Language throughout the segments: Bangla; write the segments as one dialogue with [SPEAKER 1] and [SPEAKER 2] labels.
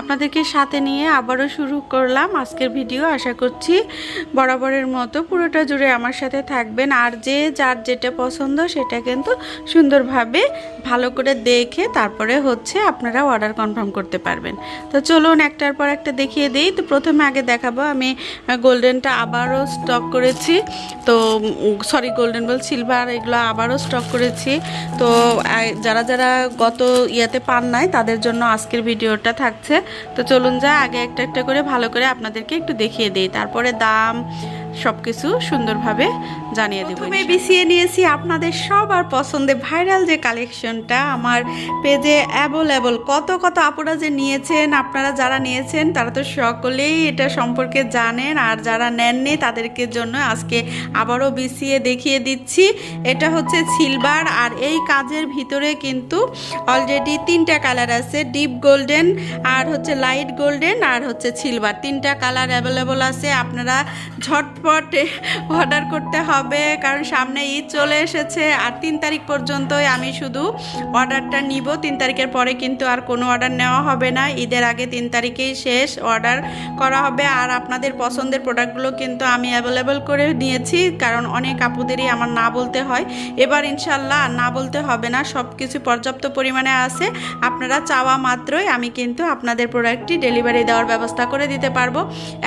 [SPEAKER 1] আপনাদেরকে সাথে নিয়ে আবারও শুরু করলাম আজকের ভিডিও। আশা করছি বরাবরের মতো পুরোটা জুড়ে আমার সাথে থাকবেন। আর যে যার যেটা পছন্দ সেটা কিন্তু সুন্দরভাবে ভালো করে দেখে তারপরে হচ্ছে আপনারা অর্ডার কনফার্ম করতে পারবেন। তো চলুন একটার পর একটা দেখিয়ে দিই। তো প্রথমে আগে দেখাবো, আমি গোল্ডেনটা আবারও স্টক করেছি। তো সরি গোল্ডেন বল সিলভার এগুলো আবারও স্টক করেছি। তো যারা যারা গত ইয়াতে পান নাই তাদের জন্য আজকের ভিডিওটা থাকছে। তো চলুন যা, আগে একটা একটা করে ভালো করে আপনাদেরকে একটু দেখিয়ে দিই। তারপরে দাম সব কিছু সুন্দরভাবে জানিয়ে দেবো প্রথমে বিছিয়ে নিয়েছি আপনাদের সবার পছন্দের ভাইরাল যে কালেকশনটা আমার পেজে অ্যাভেলেবল কত কত আপুরা যে নিয়েছেন আপনারা যারা নিয়েছেন তারা তো সকলেই এটা সম্পর্কে জানেন আর যারা নেননি তাদেরকে জন্য আজকে আবারও বিছিয়ে দেখিয়ে দিচ্ছি। এটা হচ্ছে সিলভার আর এই কাজের ভিতরে কিন্তু অলরেডি তিনটা কালার আছে ডিপ গোল্ডেন আর হচ্ছে লাইট গোল্ডেন আর হচ্ছে সিলভার। তিনটা কালার অ্যাভেলেবল আছে আপনারা ঝটপট অর্ডার করতে হবে। কারণ সামনে ঈদ চলে এসেছে আর তিন তারিখ পর্যন্তই আমি শুধু অর্ডারটা নিব। তিন তারিখের পরে কিন্তু আর কোনো অর্ডার নেওয়া হবে না। ঈদের আগে তিন তারিখেই শেষ অর্ডার করা হবে। আর আপনাদের পছন্দের প্রোডাক্টগুলো কিন্তু আমি অ্যাভেলেবল করে নিয়েছি, কারণ অনেক আপুদেরই আমার না বলতে হয়। এবার ইনশাল্লাহ না বলতে হবে না সব কিছু পর্যাপ্ত পরিমাণে আছে। আপনারা চাওয়া মাত্রই আমি কিন্তু আপনাদের প্রোডাক্টটি ডেলিভারি দেওয়ার ব্যবস্থা করে দিতে পারব।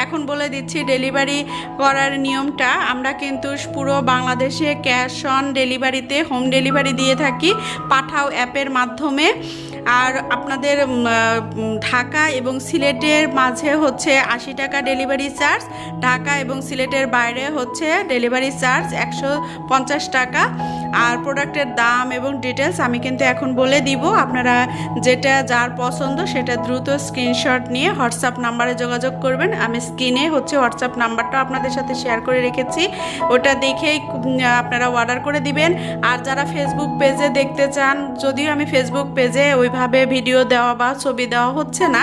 [SPEAKER 1] এখন বলে দিচ্ছি, ডেলিভারি করার নিয়মটা, আমরা কিন্তু পুরো বাংলাদেশে ক্যাশ অন ডেলিভারিতে, হোম ডেলিভারি দিয়ে থাকি পাঠাও অ্যাপের মাধ্যমে। আর আপনাদের ঢাকা এবং সিলেটের মাঝে হচ্ছে আশি টাকা ডেলিভারি চার্জ, ঢাকা এবং সিলেটের বাইরে হচ্ছে ডেলিভারি চার্জ একশো পঞ্চাশ টাকা। আর প্রোডাক্টের দাম এবং ডিটেলস আমি কিন্তু এখন বলে দিব। আপনারা যেটা যার পছন্দ সেটা দ্রুত স্ক্রিনশট নিয়ে হোয়াটসঅ্যাপ নাম্বারে যোগাযোগ করবেন। আমি স্ক্রিনে হচ্ছে হোয়াটসঅ্যাপ নাম্বারটা আপনাদের সাথে শেয়ার করে রেখেছি। ওটা দেখেই আপনারা অর্ডার করে দিবেন। আর যারা ফেসবুক পেজে দেখতে চান, যদিও আমি ফেসবুক পেজে ওইভাবে ভিডিও দেওয়া বা ছবি দেওয়া হচ্ছে না,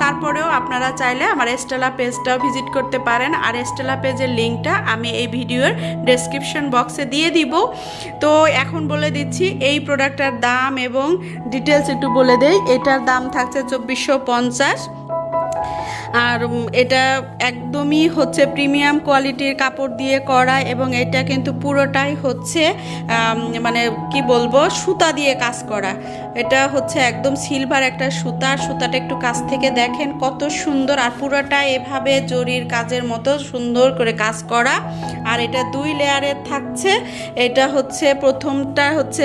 [SPEAKER 1] তারপরেও আপনারা চাইলে আমার এস্টেলা পেজটাও ভিজিট করতে পারেন। আর এস্টেলা পেজের লিঙ্কটা আমি এই ভিডিওর ডেসক্রিপশন বক্সে দিয়ে দিব। তো এখন বলে দিচ্ছি, এই প্রোডাক্টটার দাম এবং ডিটেলস একটু বলে দেই। এটার দাম থাকছে চব্বিশশো পঞ্চাশ। আর এটা একদমই হচ্ছে প্রিমিয়াম কোয়ালিটির কাপড় দিয়ে করা এবং এটা কিন্তু পুরোটাই হচ্ছে মানে কি বলব, সুতা দিয়ে কাজ করা। এটা হচ্ছে একদম সিলভার একটা সুতা। সুতাটা একটু কাছ থেকে দেখেন কত সুন্দর আর পুরোটা এভাবে জরির কাজের মতো সুন্দর করে কাজ করা। আর এটা দুই লেয়ারের থাকছে। এটা হচ্ছে প্রথমটা হচ্ছে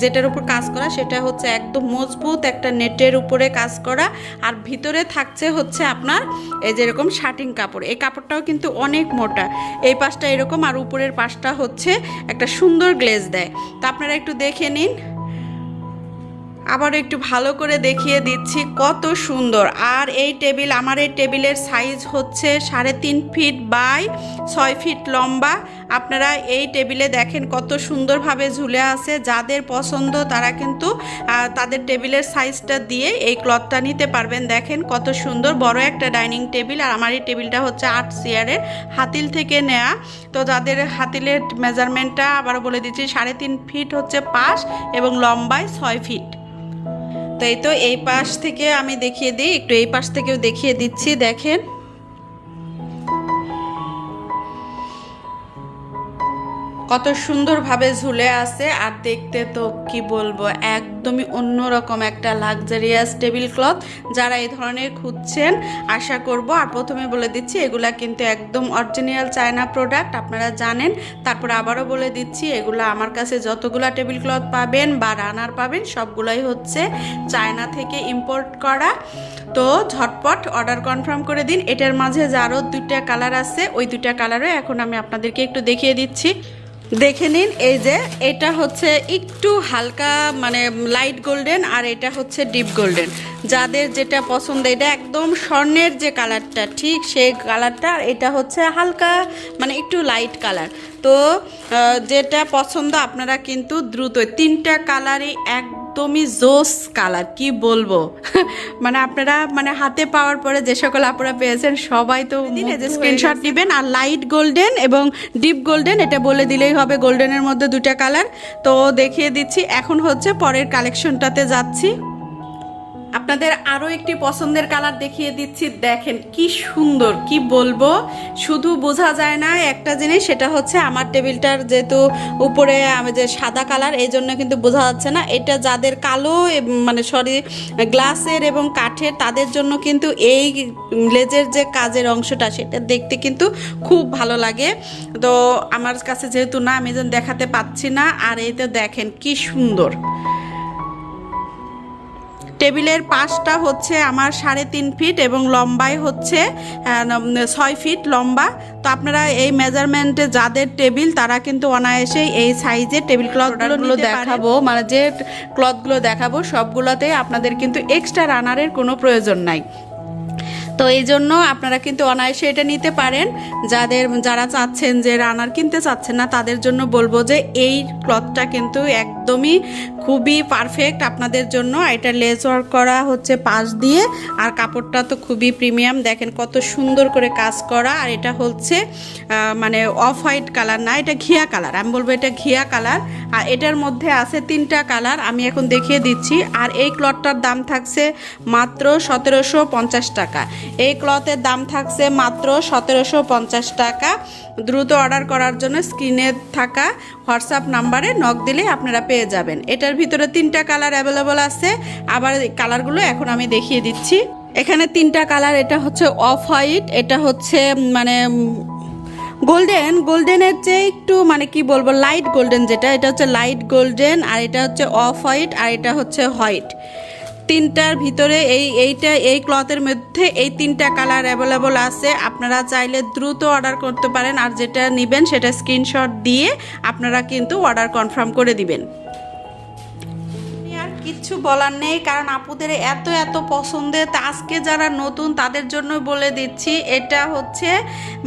[SPEAKER 1] যেটার উপর কাজ করা, সেটা হচ্ছে একদম মজবুত একটা নেটের উপরে কাজ করা। আর ভিতরে থাকছে হচ্ছে আপনার এই যেরকম শার্টিং কাপড়। এই কাপড়টাও কিন্তু অনেক মোটা। এই পাশটা এরকম আর উপরের পাশটা হচ্ছে একটা সুন্দর গ্লেজ দেয়। তা আপনারা একটু দেখে নিন। আবার একটু ভালো করে দেখিয়ে দিচ্ছি কত সুন্দর। আর এই টেবিল আমার এই টেবিলের সাইজ হচ্ছে সাড়ে তিন ফিট বাই ছয় ফিট লম্বা। আপনারা এই টেবিলে দেখেন কত সুন্দরভাবে ঝুলে আছে। যাদের পছন্দ তারা কিন্তু তাদের টেবিলের সাইজটা দিয়ে এই ক্লথটা নিতে পারবেন। দেখেন কত সুন্দর, বড় একটা ডাইনিং টেবিল আর আমার এই টেবিলটা হচ্ছে আট চেয়ারের হাতিল থেকে নেওয়া তো যাদের হাতিলের মেজারমেন্টটা আবার বলে দিচ্ছি, সাড়ে তিন ফিট হচ্ছে পাশ এবং লম্বায় ছয় ফিট তো এই তো এই পাশ থেকে আমি দেখিয়ে দিই, একটু এই পাশ থেকেও দেখিয়ে দিচ্ছি, দেখেন। কত সুন্দরভাবে ঝুলে আছে আর দেখতে তো কি বলব, একদমই অন্যরকম একটা লাক্সারিয়াস টেবিল ক্লথ যারা এই ধরনের খুঁজছেন, আশা করব। আর প্রথমে বলে দিচ্ছি, এগুলা কিন্তু একদম অরিজিনাল চায়না প্রোডাক্ট আপনারা জানেন। তারপর আবারও বলে দিচ্ছি, এগুলো আমার কাছে যতগুলা টেবিল ক্লথ পাবেন বা রানার পাবেন, সবগুলাই হচ্ছে চায়না থেকে ইম্পোর্ট করা। তো ঝটপট অর্ডার কনফার্ম করে দিন। এটার মাঝে যে আরও দুইটা কালার আছে, ওই দুইটা কালারও এখন আমি আপনাদেরকে একটু দেখিয়ে দিচ্ছি। দেখে নিন, এই যে এটা হচ্ছে একটু হালকা মানে লাইট গোল্ডেন আর এটা হচ্ছে ডিপ গোল্ডেন যাদের যেটা পছন্দ, এটা একদম স্বর্ণের যে কালারটা ঠিক সেই কালারটা আর এটা হচ্ছে হালকা মানে একটু লাইট কালার তো যেটা পছন্দ আপনারা কিন্তু দ্রুত তিনটা কালারই এক একদমই জোস কালার কি বলব? মানে আপনারা মানে হাতে পাওয়ার পরে যে সকল আপনারা পেয়েছেন সবাই তো স্ক্রিনশট নেবেন আর লাইট গোল্ডেন এবং ডিপ গোল্ডেন এটা বলে দিলেই হবে গোল্ডেনের মধ্যে দুটা কালার। তো দেখিয়ে দিচ্ছি এখন হচ্ছে পরের কালেকশনটাতে যাচ্ছি। আপনাদের আরও একটি পছন্দের কালার দেখিয়ে দিচ্ছি। দেখেন কি সুন্দর, কি বলব? শুধু বোঝা যায় না, একটা জিনিস, সেটা হচ্ছে আমার টেবিলটার যেহেতু উপরে আমি যে সাদা কালার, এই জন্য কিন্তু বোঝা যাচ্ছে না। এটা যাদের কালো মানে সরি, গ্লাসের এবং কাঠের, তাদের জন্য কিন্তু এই লেজের যে কাজের অংশটা, সেটা দেখতে কিন্তু খুব ভালো লাগে। তো আমার কাছে যেহেতু না, আমি দেখাতে পাচ্ছি না। আর এইতে দেখেন কি সুন্দর। টেবিলের পাশটা হচ্ছে আমার সাড়ে তিন ফিট এবং লম্বায় হচ্ছে ছয় ফিট লম্বা। তো আপনারা এই মেজারমেন্টে যাদের টেবিল তারা কিন্তু অনায়াসেই এই সাইজের টেবিল ক্লথগুলো দেখাবো মানে যে ক্লথগুলো দেখাবো সবগুলোতে আপনাদের কিন্তু এক্সট্রা রানারের কোনো প্রয়োজন নাই। তো এই জন্য আপনারা কিন্তু অনায়াসে এটা নিতে পারেন। যাদের যারা চাচ্ছেন যে রানার কিনতে চাচ্ছেন না তাদের জন্য বলব যে এই ক্লথটা কিন্তু একদমই খুবই পারফেক্ট আপনাদের জন্য। এটা লেস ওয়ার্ক করা হচ্ছে পাশ দিয়ে। আর কাপড়টা তো খুবই প্রিমিয়াম দেখেন কত সুন্দর করে কাজ করা। আর এটা হচ্ছে মানে অফ হোয়াইট কালার না, এটা ঘিয়া কালার আমি বলব এটা ঘিয়া কালার আর এটার মধ্যে আছে তিনটা কালার আমি এখন দেখিয়ে দিচ্ছি। আর এই ক্লথটার দাম থাকছে মাত্র সতেরোশো পঞ্চাশ টাকা। এই ক্লথের দাম থাকছে মাত্র সতেরোশো পঞ্চাশ টাকা। দ্রুত অর্ডার করার জন্য স্ক্রিনে থাকা হোয়াটসঅ্যাপ নাম্বারে নক দিলে আপনারা পেয়ে যাবেন। এটার ভিতরে তিনটা কালার অ্যাভেলেবল আছে। আবার কালারগুলো এখন আমি দেখিয়ে দিচ্ছি। এখানে তিনটা কালার, এটা হচ্ছে অফ হোয়াইট এটা হচ্ছে মানে গোল্ডেন। গোল্ডেনের যে একটু মানে কি বলব লাইট গোল্ডেন যেটা, এটা হচ্ছে লাইট গোল্ডেন আর এটা হচ্ছে অফ হোয়াইট আর এটা হচ্ছে হোয়াইট। তিনটার ভিতরে এই এইটা, এই ক্লথের মধ্যে এই তিনটা কালার অ্যাভেলেবল আছে। আপনারা চাইলে দ্রুত অর্ডার করতে পারেন। আর যেটা নেবেন সেটা স্ক্রিনশট দিয়ে আপনারা কিন্তু অর্ডার কনফার্ম করে দিবেন। কিচ্ছু বলার নেই, কারণ আপুদের এত এত পছন্দের তা আজকে যারা নতুন তাদের জন্য বলে দিচ্ছি। এটা হচ্ছে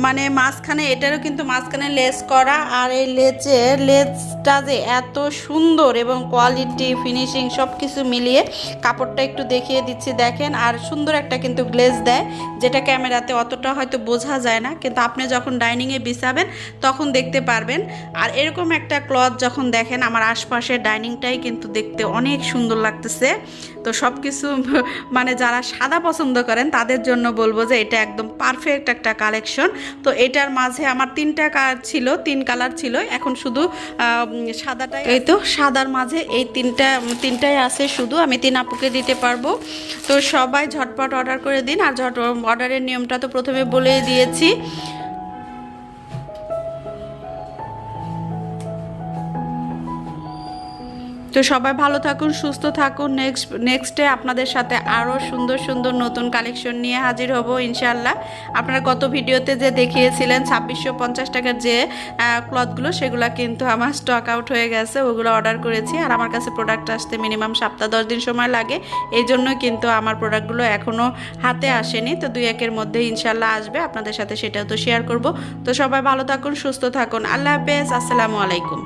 [SPEAKER 1] মানে মাঝখানে এটারও কিন্তু মাঝখানে লেস করা আর এই লেজের লেজটা যে এত সুন্দর এবং কোয়ালিটি, ফিনিশিং সব কিছু মিলিয়ে কাপড়টা একটু দেখিয়ে দিচ্ছি দেখেন। আর সুন্দর একটা কিন্তু গ্লেজ দেয়, যেটা ক্যামেরাতে অতটা হয়তো বোঝা যায় না, কিন্তু আপনি যখন ডাইনিংয়ে বিছাবেন তখন দেখতে পারবেন। আর এরকম একটা ক্লথ যখন দেখেন, আমার আশপাশের ডাইনিংটাই কিন্তু দেখতে অনেক সুন্দর লাগতেছে। তো সব কিছু মানে যারা সাদা পছন্দ করেন তাদের জন্য বলব যে এটা একদম পারফেক্ট একটা কালেকশন তো এটার মাঝে আমার তিনটা কালার ছিল তিন কালার ছিল। এখন শুধু সাদাটাই এই তো? সাদার মাঝে এই তিনটা তিনটাই আছে শুধু। আমি তিন আপুকে দিতে পারব। তো সবাই ঝটপট অর্ডার করে দিন। আর ঝট অর্ডারের নিয়মটা তো প্রথমে বলেই দিয়েছি। তো সবাই ভালো থাকুন, সুস্থ থাকুন। নেক্সট নেক্সটে আপনাদের সাথে আরও সুন্দর সুন্দর নতুন কালেকশন নিয়ে হাজির হব ইনশাল্লাহ আপনারা গত ভিডিওতে যে দেখিয়েছিলেন ছাব্বিশশো পঞ্চাশ টাকার যে ক্লথগুলো সেগুলো কিন্তু আমার স্টক আউট হয়ে গেছে, ওগুলো অর্ডার করেছি। আর আমার কাছে প্রোডাক্ট আসতে মিনিমাম সপ্তাহ দশ দিন সময় লাগে। এই জন্য কিন্তু আমার প্রোডাক্টগুলো এখনও হাতে আসেনি। তো দুই একের মধ্যে ইনশাল্লাহ আসবে, আপনাদের সাথে সেটাও তো শেয়ার করব। তো সবাই ভালো থাকুন, সুস্থ থাকুন। আল্লাহ হাফেজ, আসসালামু আলাইকুম।